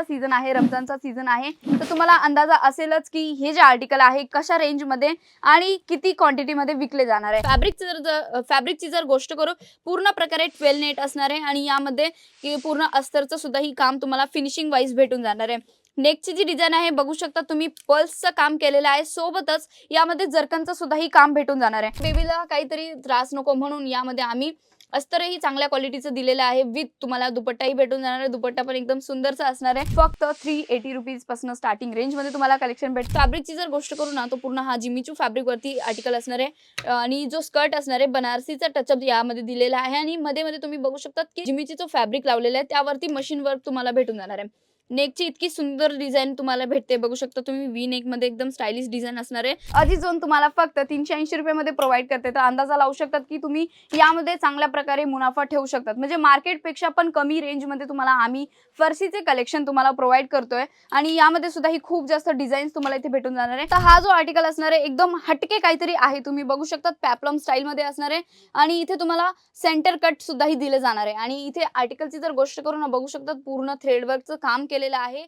ईदचा सीझन आहे रमजानचा सीझन आहे तर तुम्हाला अंदाजा असेलच की हे जे आर्टिकल आहे कशा रेंजमध्ये आणि किती क्वांटिटीमध्ये विकले जाणार आहे. फॅब्रिकची जर फॅब्रिकची जर गोष्ट करू पूर्ण प्रकारे ट्वेल नेट असणार आहे आणि यामध्ये पूर्ण अस्तरचं सुद्धा ही काम तुम्हाला फिनिशिंग वाईज भेटून जाणार आहे. नेकची जी डिझाईन आहे बघू शकता तुम्ही पल्सचं काम केलेलं आहे सोबतच यामध्ये जरकनचं सुद्धा ही काम भेटून जाणार आहे. बेबीला काहीतरी त्रास नको म्हणून यामध्ये आम्ही अस्तरही चांगल्या क्वालिटीचं दिलेलं आहे. विथ तुम्हाला दुपट्टाही भेटून जाणार आहे. दुपट्टा पण एकदम सुंदरचा असणार आहे. फक्त थ्री एटी रुपीजपासून स्टार्टिंग रेंजमध्ये तुम्हाला कलेक्शन भेट फॅब्रिकची जर गोष्ट करू ना तो पूर्ण हा जिमीचू फॅब्रिक वरती आर्टिकल असणार आहे. आणि जो स्कर्ट असणार आहे बनारसीचा टचअप यामध्ये दिलेला आहे. आणि मध्ये मध्ये तुम्ही बघू शकतात की जिमीची जो फॅब्रिक लावलेला आहे त्यावरती मशीन वर्क तुम्हाला भेटून जाणार आहे. नेकची इतकी सुंदर डिझाईन तुम्हाला भेटते. बघू शकता तुम्ही वी नेकमध्ये एकदम स्टायलिश डिझाईन असणार आहे. अजिझोन तुम्हाला फक्त तीनशे ऐंशी रुपयामध्ये प्रोव्हाइड करते. तर अंदाजा लावू शकतात की तुम्ही यामध्ये चांगल्या प्रकारे मुनाफा ठेवू शकतात. म्हणजे मार्केटपेक्षा पण कमी रेंजमध्ये तुम्हाला आम्ही फरसीचे कलेक्शन तुम्हाला प्रोव्हाइड करतोय. आणि यामध्ये सुद्धा ही खूप जास्त डिझाईन्स तुम्हाला इथे भेटून जाणार आहे. तर हा जो आर्टिकल असणार आहे एकदम हटके काहीतरी आहे. तुम्ही बघू शकतात पॅपलम स्टाईलमध्ये असणार आहे. आणि इथे तुम्हाला सेंटर कट सुद्धा ही दिले जाणार आहे. आणि इथे आर्टिकलची जर गोष्ट करून बघू शकतात पूर्ण थ्रेडवर्कचं काम केलेला आहे.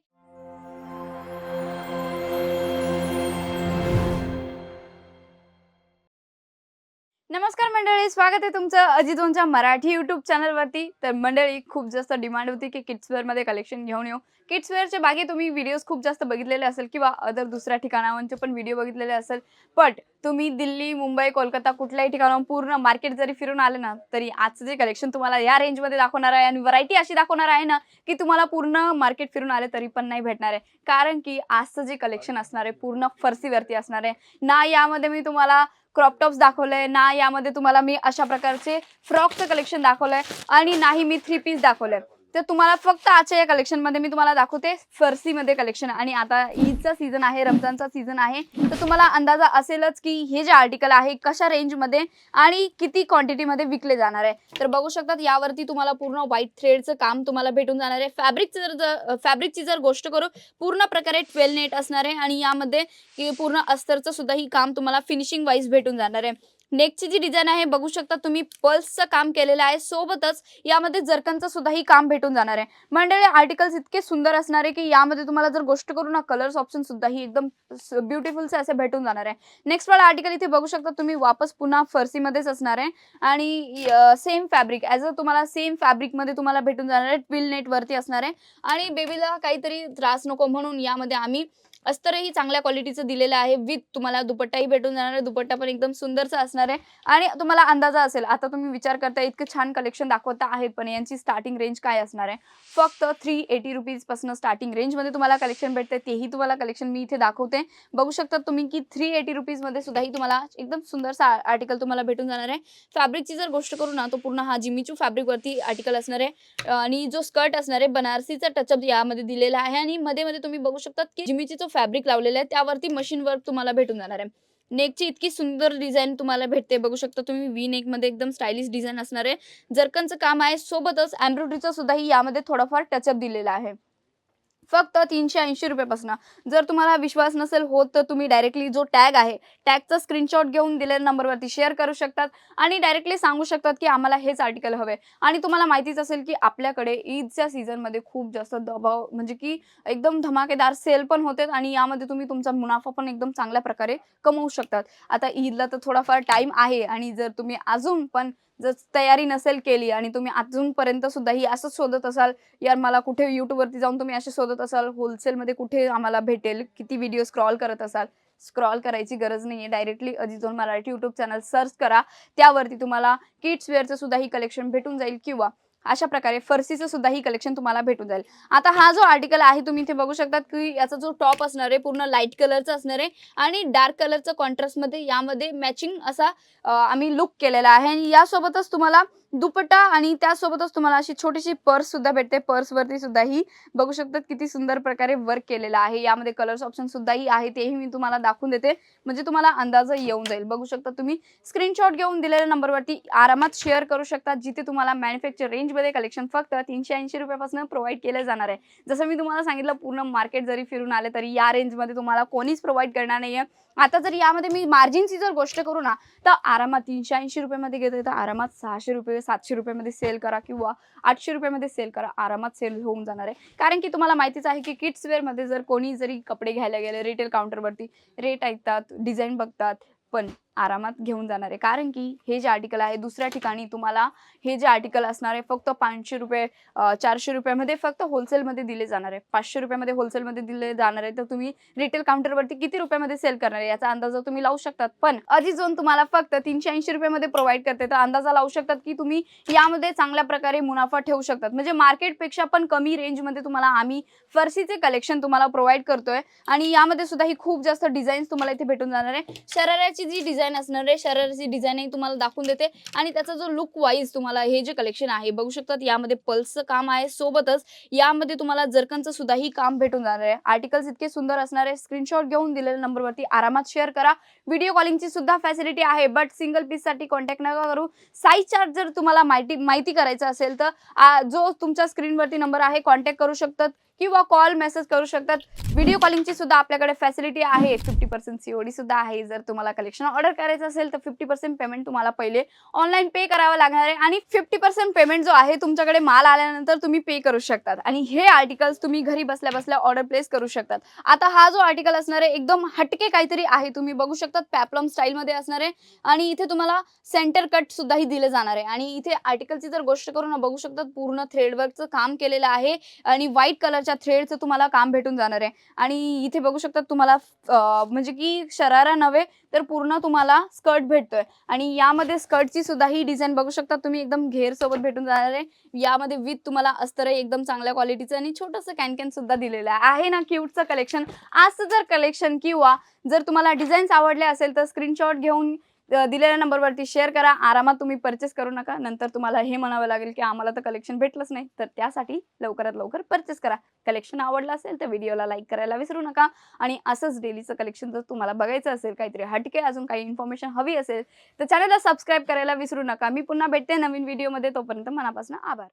नमस्कार मंडळी स्वागत आहे तुमचं अजितोनच्या मराठी युट्यूब चॅनलवरती तर मंडळी खूप जास्त डिमांड होती की किड्सवेअरमध्ये कलेक्शन घेऊन येऊ. किड्स वेअरचे बाकी तुम्ही व्हिडिओज खूप जास्त बघितलेले असेल किंवा अदर दुसऱ्या ठिकाणावरचे पण व्हिडिओ बघितलेले असेल. बट तुम्ही दिल्ली मुंबई कोलकाता कुठल्याही ठिकाणाहून पूर्ण मार्केट जरी फिरून आले ना तरी आजचं जे कलेक्शन तुम्हाला या रेंजमध्ये दाखवणार आहे आणि व्हरायटी अशी दाखवणार आहे ना की तुम्हाला पूर्ण मार्केट फिरून आले तरी पण नाही भेटणार आहे. कारण की आजचं जे कलेक्शन असणार आहे पूर्ण फरसीवरती असणार आहे. ना यामध्ये मी तुम्हाला क्रॉपटॉप्स दाखवलंय ना यामध्ये तुम्हाला मी अशा प्रकारचे फ्रॉकचं कलेक्शन दाखवलंय आणि नाही मी थ्री पीस दाखवलंय. तर तुम्हाला फक्त आजच्या या कलेक्शनमध्ये मी तुम्हाला दाखवते फरसीमध्ये कलेक्शन आणि आता ईदचा सीझन आहे रमजानचा सीझन आहे. तर तुम्हाला अंदाजा असेलच की हे जे आर्टिकल आहे कशा रेंजमध्ये आणि किती क्वांटिटीमध्ये विकले जाणार आहे. तर बघू शकतात यावरती तुम्हाला पूर्ण व्हाईट थ्रेडचं काम तुम्हाला भेटून जाणार आहे. फॅब्रिकचं जर फॅब्रिकची जर गोष्ट करू पूर्ण प्रकारे ट्वेल्व नेट असणार आहे. आणि यामध्ये पूर्ण अस्तरचं सुद्धा ही काम तुम्हाला फिनिशिंग वाईज भेटून जाणार आहे. नेकची जी डिझाईन आहे बघू शकता तुम्ही पल्सचं काम केलेलं आहे. सोबतच यामध्ये जरकनचं सुद्धाही काम भेटून जाणार आहे. मंडळी आर्टिकल्स इतके सुंदर असणार आहे की यामध्ये तुम्हाला जर गोष्ट करू ना कलर्स ऑप्शन सुद्धा ही एकदम ब्युटिफुलचे असे भेटून जाणार आहे. नेक्स्ट वाला आर्टिकल इथे बघू शकता तुम्ही वापस पुन्हा फरसीमध्येच असणार आहे. आणि सेम फॅब्रिक ॲज अ तुम्हाला सेम फॅब्रिकमध्ये तुम्हाला भेटून जाणार आहे. ट्विल नेटवरती असणार आहे. आणि बेबीला काहीतरी त्रास नको म्हणून यामध्ये आम्ही अस्तरही चांगल्या क्वालिटीचं दिलेलं आहे. विथ तुम्हाला दुपट्टाही भेटून जाणार आहे. दुपट्टा पण एकदम सुंदरचा असणार आहे. आणि तुम्हाला अंदाजा असेल आता तुम्ही विचार करता इतकं छान कलेक्शन दाखवता आहेत पण यांची स्टार्टिंग रेंज काय असणार आहे? फक्त थ्री एटी रुपीजपासून स्टार्टिंग रेंजमध्ये तुम्हाला कलेक्शन भेटते तेही तुम्हाला कलेक्शन मी इथे दाखवते. बघू शकता तुम्ही की थ्री एटी रुपीजमध्ये सुद्धाही तुम्हाला एकदम सुंदरसा आर्टिकल तुम्हाला भेटून जाणार आहे. फॅब्रिकची जर गोष्ट करू ना तो पूर्ण हा जिमीचू फॅब्रिकवरती आर्टिकल असणार आहे. आणि जो स्कर्ट असणार आहे बनारसीचा टचअप यामध्ये दिलेला आहे. आणि मध्ये मध्ये तुम्ही बघू शकतात की जिमीची जो फॅब्रिक लावलेला आहे त्यावरती मशीन वर्क तुम्हाला भेटून जाणार आहे. नेकची इतकी सुंदर डिझाईन तुम्हाला भेटते. बघू शकता तुम्ही वी नेकमध्ये एकदम स्टायलिश डिझाईन असणार. आहे जरकनचं काम आहे सोबतच एम्ब्रॉयडरीचं सुद्धाही यामध्ये थोडाफार टचअप दिलेला आहे. फक्त तीनशे ऐंशी रुपयापासून जर तुम्हाला विश्वास नसेल होत तर तुम्ही डायरेक्टली जो टॅग आहे टॅगचा स्क्रीनशॉट घेऊन दिलेल्या नंबरवरती शेअर करू शकतात आणि डायरेक्टली सांगू शकतात की आम्हाला हेच आर्टिकल हवे. आणि तुम्हाला माहितीच असेल की आपल्याकडे ईदच्या सीझनमध्ये खूप जास्त दबाव म्हणजे की एकदम धमाकेदार सेल पण होते आणि यामध्ये तुम्ही तुमचा मुनाफा पण एकदम चांगल्या प्रकारे कमवू शकतात. आता ईदला तर थोडाफार टाइम आहे आणि जर तुम्ही अजून पण जर तयारी नसेल केली आणि तुम्ही अजूनपर्यंत सुद्धा ही असंच शोधत असाल यार मला कुठे यूट्यूबवरती जाऊन तुम्ही असे शोधत असाल होलसेलमध्ये कुठे आम्हाला भेटेल किती व्हिडिओ स्क्रॉल करत असाल स्क्रॉल करायची गरज नाही आहे डायरेक्टली अजिझोन मराठी यूट्यूब चॅनल सर्च करा. त्यावरती तुम्हाला किड्स वेअरचं सुद्धा ही कलेक्शन भेटून जाईल किंवा अशा प्रकारे फरसीचं सुद्धा ही कलेक्शन तुम्हाला भेटून जाईल. आता हा जो आर्टिकल आहे तुम्ही इथे बघू शकतात की याचा जो टॉप असणार आहे पूर्ण लाइट कलरचा असणार आहे आणि डार्क कलरचा कॉन्ट्रास्टमध्ये यामध्ये मॅचिंग असा आम्ही लुक केलेला आहे. आणि यासोबतच तुम्हाला दुपट्टा आणि त्यासोबतच तुम्हाला अशी छोटीशी पर्स सुद्धा भेटते. पर्स वरती सुद्धा ही बघू शकतात किती सुंदर प्रकारे वर्क केलेलं आहे. यामध्ये कलर्स ऑप्शन सुद्धाही आहे तेही मी तुम्हाला दाखवून देते. म्हणजे तुम्हाला अंदाज येऊन जाईल. बघू शकता तुम्ही. स्क्रीनशॉट घेऊन दिलेल्या नंबरवरती आरामात शेअर करू शकता जिथे तुम्हाला मॅन्युफॅक्चर रेंजमध्ये कलेक्शन फक्त तीनशे ऐंशी रुपयापासून प्रोव्हाइड केलं जाणार आहे. जसं मी तुम्हाला सांगितलं पूर्ण मार्केट जरी फिरून आले तरी या रेंजमध्ये तुम्हाला कोणीच प्रोव्हाइड करणार नाहीये. आता जर यामध्ये मी मार्जिनची जर गोष्ट करू ना तर आरामात तीनशे ऐंशी रुपयामध्ये घेते तर आरामात सहाशे रुपये सातशे रुपयामध्ये सेल करा किंवा आठशे रुपयामध्ये सेल करा आरामात सेल होऊन जाणार आहे. कारण की तुम्हाला माहितीच आहे की किड्स वेअरमध्ये जर कोणी जरी कपडे घ्यायला गेले रिटेल काउंटरवरती रेट ऐकतात डिझाईन बघतात पण आरामात घेऊन जाणार आहे. कारण की हे जे आर्टिकल आहे दुसऱ्या ठिकाणी तुम्हाला हे जे आर्टिकल असणार आहे फक्त पाचशे रुपये चारशे रुपयामध्ये फक्त होलसेलमध्ये दिले जाणार आहे. पाचशे रुपयामध्ये होलसेलमध्ये दिले जाणार आहे तर तुम्ही रिटेल काउंटरवरती किती रुपयामध्ये सेल करणार आहे याचा अंदाजा तुम्ही लावू शकतात. पण अजी झोन तुम्हाला फक्त तीनशे ऐंशी रुपयामध्ये प्रोव्हाइड करते तर अंदाजा लावू शकतात की तुम्ही यामध्ये चांगल्या प्रकारे मुनाफा ठेवू शकतात. म्हणजे मार्केटपेक्षा पण कमी रेंजमध्ये तुम्हाला आम्ही फरसीचे कलेक्शन तुम्हाला प्रोव्हाइड करतोय. आणि यामध्ये सुद्धा ही खूप जास्त डिझाईन्स तुम्हाला इथे भेटून जाणार आहे. शराराची जी डिझाईन असणार आहे शराऱ्याची डिझाईनही तुम्हाला दाखवून देते. आणि त्याचा जो लुक वाईज तुम्हाला हे जे कलेक्शन आहे बघू शकतात यामध्ये पल्सचं काम आहे. सोबतच यामध्ये तुम्हाला जर्कनचं सुद्धाही काम भेटून जाणार आहे. आर्टिकल्स इतके सुंदर असणार आहे. स्क्रीनशॉट घेऊन दिलेल्या नंबरवरती आरामात शेअर करा. व्हिडिओ कॉलिंगची सुद्धा फॅसिलिटी आहे बट सिंगल पीससाठी कॉन्टॅक्ट नका करू. साईज चार्ट जर तुम्हाला माहिती माहिती करायचं असेल तर जो तुमच्या स्क्रीनवरती नंबर आहे कॉन्टॅक्ट करू शकतात. किंवा कॉल मेसेज करू शकतात. व्हिडिओ कॉलिंगची सुद्धा आपल्याकडे फॅसिलिटी आहे. फिफ्टी पर्सेंट सीओडी सुद्धा आहे. जर तुम्हाला कलेक्शन ऑर्डर करायचं असेल तर फिफ्टी पर्सेंट पेमेंट तुम्हाला पहिले ऑनलाईन पे करावं लागणार आहे. आणि फिफ्टी पर्सेंट पेमेंट जो आहे तुमच्याकडे माल आल्यानंतर तुम्ही पे करू शकतात. आणि हे आर्टिकल्स तुम्ही घरी बसल्या बसल्या ऑर्डर प्लेस करू शकतात. आता हा जो आर्टिकल असणार आहे एकदम हटके काहीतरी आहे. तुम्ही बघू शकतात पॅपलम स्टाईलमध्ये असणार आहे. आणि इथे तुम्हाला सेंटर कट सुद्धाही दिले जाणार आहे. आणि इथे आर्टिकलची जर गोष्ट करून बघू शकतात पूर्ण थ्रेडवर्कचं काम केलेलं आहे. आणि व्हाईट कलरच्या थ्रेडचं तुम्हाला काम भेटून जाणार आहे. आणि इथे बघू शकतात तुम्हाला म्हणजे की शरारा नव्हे तर पूर्ण तुम्हाला स्कर्ट भेटतोय. आणि यामध्ये स्कर्टची सुद्धा ही डिझाईन बघू शकता तुम्ही एकदम घेर सोबत भेटून जाणार आहे. यामध्ये विथ तुम्हाला अस्तर एकदम चांगल्या क्वालिटीचं आणि छोटंसं कॅन कॅन सुद्धा दिलेलं आहे. आहे ना क्यूटचं कलेक्शन असं जर कलेक्शन किंवा जर तुम्हाला डिझाईन्स आवडले असेल तर स्क्रीनशॉट घेऊन दिलेल्या नंबरवरती शेअर करा. आरामात तुम्ही परचेस करू नका. नंतर तुम्हाला हे म्हणावं लागेल की आम्हाला तर कलेक्शन भेटलंच नाही. तर त्यासाठी लवकरात लवकर परचेस करा. कलेक्शन आवडलं असेल तर व्हिडिओला लाईक करायला विसरू नका. आणि असंच डेलीचं कलेक्शन जर तुम्हाला बघायचं असेल काहीतरी हटके अजून काही इन्फॉर्मेशन हवी असेल तर चॅनलला सबस्क्राईब करायला विसरू नका. मी पुन्हा भेटते नवीन व्हिडिओमध्ये तोपर्यंत मनापासून आभार.